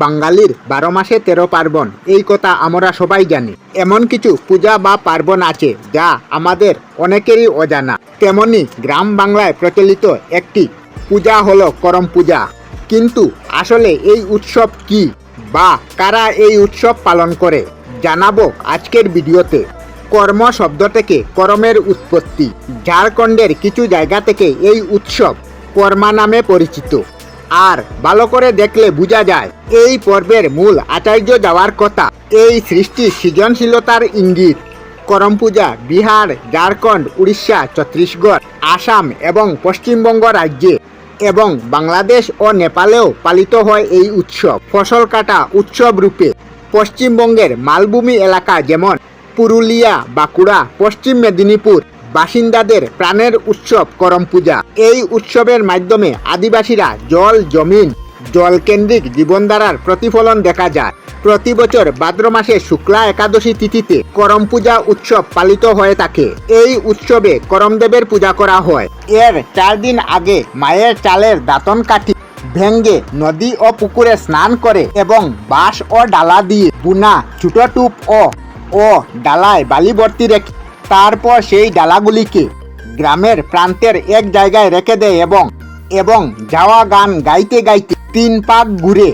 বাঙালির বারো মাসে তেরো পার্বণ, এই কথা আমরা সবাই জানি। এমন কিছু পূজা বা পার্বণ আছে যা আমাদের অনেকেরই অজানা। তেমনি গ্রাম বাংলায় প্রচলিত একটি পূজা হলো করম পূজা। কিন্তু আসলে এই উৎসব কি বা কারা এই উৎসব পালন করে, জানাব আজকের ভিডিওতে। কর্ম শব্দ থেকে করমের উৎপত্তি। ঝাড়খণ্ডের কিছু জায়গা থেকে এই উৎসব কর্মা নামে পরিচিত। আর ভালো করে দেখলে বোঝা যায়। এই পর্বের মূল আচার্য যাওয়ার কথা। এই সৃষ্টি সৃজনশীলতার ইঙ্গিত। করম পূজা, বিহার, ঝাড়খণ্ড, উড়িষ্যা, ছত্তিশগড়, আসাম এবং পশ্চিমবঙ্গ রাজ্যে এবং বাংলাদেশ ও নেপালেও পালিত হয় এই উৎসব। ফসল কাটা উৎসব রূপে পশ্চিমবঙ্গের মালভূমি এলাকা যেমন পুরুলিয়া, বাঁকুড়া, পশ্চিম মেদিনীপুর বাসিন্দাদের প্রাণের উৎসব করম পূজা। এই উৎসবের মাধ্যমে আদিবাসীরা জল, জমিন, জলকেন্দ্রিক জীবনধারার প্রতিফলন দেখা যায়। প্রতি বছর ভাদ্র মাসে শুক্লা একাদশী তিথিতে করম পূজা উৎসব পালিত হয়ে থাকে। এই উৎসবে করমদেবের পূজা করা হয়। এর চার দিন আগে মায়ের চালের দাঁতন কাঠি ভেঙ্গে নদী ও পুকুরে স্নান করে এবং বাঁশ ও ডালা দিয়ে বুনা ছোট টুপ ও ও ডালায় বালি ভর্তি রেখে তারপর সেই ডালাগুলিকে গ্রামের প্রান্তের এক জায়গায় রেখে দেয় এবং এবং যাওয়া গান গাইতে গাইতে তিন পাক ঘুরে,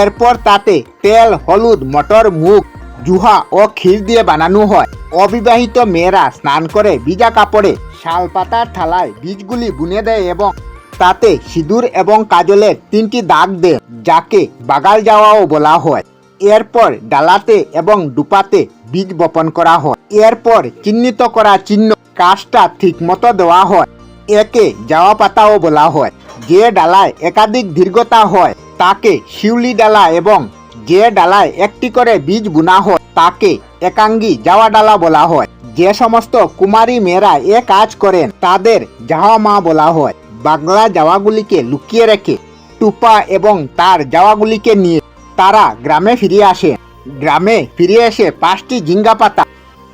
এরপর তাতে তেল, হলুদ, মটর মুখ জুহা ও ক্ষীর দিয়ে বানানো হয়। অবিবাহিত মেয়েরা স্নান করে ভিজা কাপড়ে শাল পাতার থালায় বীজগুলি বুনে দেয় এবং তাতে সিঁদুর এবং কাজলের তিনটি দাগ দেয়, যাকে বাগাল যাওয়াও বলা হয়। এরপর ডালাতে এবং ডুপাতে বীজ বপন করা হয়। এরপর চিহ্নিত করা চিহ্ন কাজটা ঠিক মতো দেওয়া হয়। একে যাওয়া পাতাও বলা হয়। যে ডালায় একাধিক দীর্ঘতা হয়, তাকে শিউলি ডালা এবং যে ডালায় একটি করে বীজ বুনা হয়, তাকে একাঙ্গী যাওয়া ডালা বলা হয়। যে সমস্ত কুমারী মেয়েরা এ কাজ করেন, তাদের যাওয়া মা বলা হয়। বাংলা যাওয়াগুলিকে লুকিয়ে রেখে, টুপা এবং তার যাওয়াগুলিকে নিয়ে তারা গ্রামে ফিরে আসে। গ্রামে ফিরে এসে পাঁচটি জিঙ্গা পাতা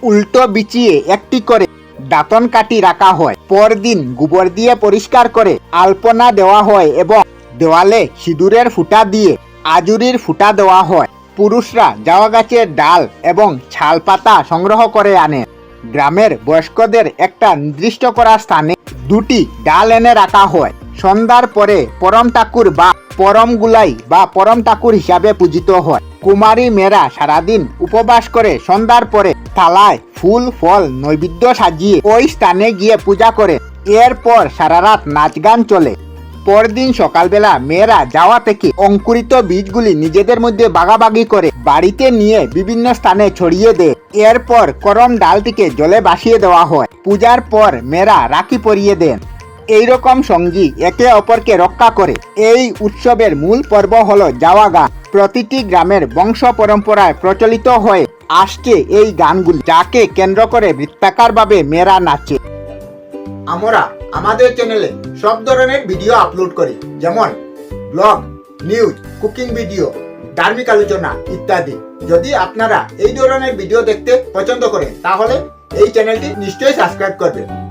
উল্টো বিচিয়ে একটি করে দাঁতন কাটি রাখা হয়। পরদিন গোবর দিয়ে পরিষ্কার করে আলপনা দেওয়া হয় এবং দেওয়ালে সিঁদুরের ফুটা দিয়ে আজুরির ফুটা দেওয়া হয়। পুরুষরা জাওয়া গাছের ডাল এবং ছাল পাতা সংগ্রহ করে আনে। গ্রামের বয়স্কদের একটা নির্দিষ্ট করা স্থানে দুটি ডাল এনে রাখা হয়। সন্ধ্যার পরে পরম ঠাকুর বা পরম গুলাই বা পরম ঠাকুর হিসাবে পূজিত হয়। কুমারী মেয়েরা সারাদিন উপবাস করে সন্ধ্যার পরে থালায় ফুল, ফল, নৈবেদ্য সাজিয়ে ওই স্থানে গিয়ে পূজা করে। এরপর সারা রাত নাচ গান চলে। পরদিন সকালবেলা মেয়েরা যাওয়া থেকে অঙ্কুরিত বীজগুলি নিজেদের মধ্যে বাগাবাগি করে বাড়িতে নিয়ে বিভিন্ন স্থানে ছড়িয়ে দেয়। এরপর করম ডালটিকে জলে ভাসিয়ে দেওয়া হয়। পূজার পর মেয়েরা রাখি পরিয়ে দেন। এইরকম সঙ্গী একে অপরকে রক্ষা করে। এই উৎসবের মূল পর্ব হলো যাওয়া গান। প্রতিটি গ্রামের বংশ পরম্পরায় প্রচলিত হয়ে আসছে এই গানগুলি, যাকে কেন্দ্র করে বৃত্তাকারভাবে মেয়েরা নাচে। আমরা আমাদের চ্যানেলে সব ধরনের ভিডিও আপলোড করি, যেমন ব্লগ নিউজ কুকিং ভিডিও ধার্মিক আলোচনা ইত্যাদি। যদি আপনারা এই ধরনের ভিডিও দেখতে পছন্দ করেন, তাহলে এই চ্যানেলটি নিশ্চয়ই সাবস্ক্রাইব করবেন।